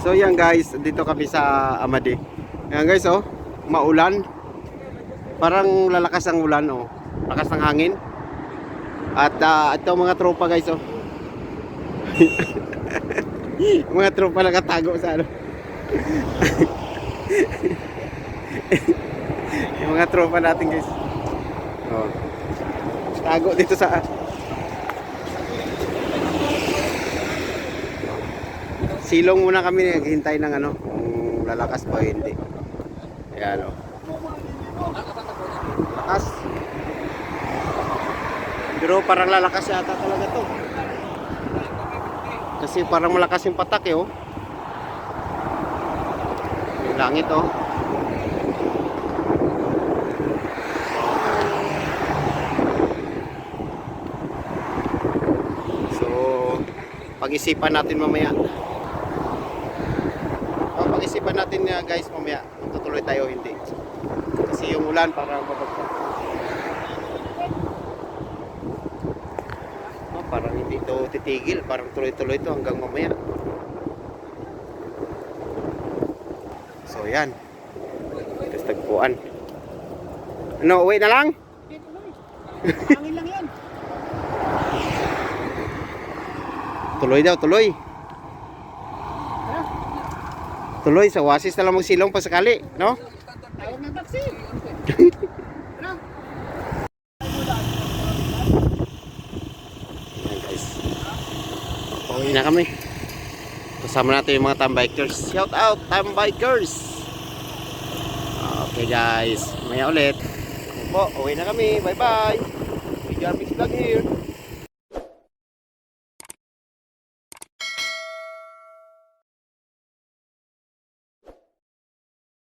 So yan guys, dito kami sa Amadi. Yan guys oh, maulan. Parang lalakas ang ulan oh. Lakas ng hangin. At ah, ito mga tropa guys oh. mga tropa nakatago sa ano. Yung mga tropa natin guys. Oh. Tago dito sa Silong muna kami naghihintay ng ano, kung lalakas ba hindi. Ayan o. Lakas. Pero parang lalakas yata talaga to. Kasi parang malakas yung patak eh oh. Yung langit oh. So, pag-isipan natin mamaya. Pag-isipan natin nga guys mamaya kung tutuloy tayo hindi. Kasi yung ulan parang babagsak. Oh, parang hindi ito titigil, parang tuloy-tuloy ito hanggang mamaya. So yan. Tapos tagpuan. Ano, uwi na lang? Hangin lang yan. Tuloy daw, tuloy. Tuloy, sa wasis na lang magsilong pa sakali, no? Tawag ng taxi. Pauwi na kami. Kasama natin yung mga tambikers. Shout out, tambikers! Okay guys, maya ulit. Ako po, uwi na kami. Bye bye! Video Mix Vlog here.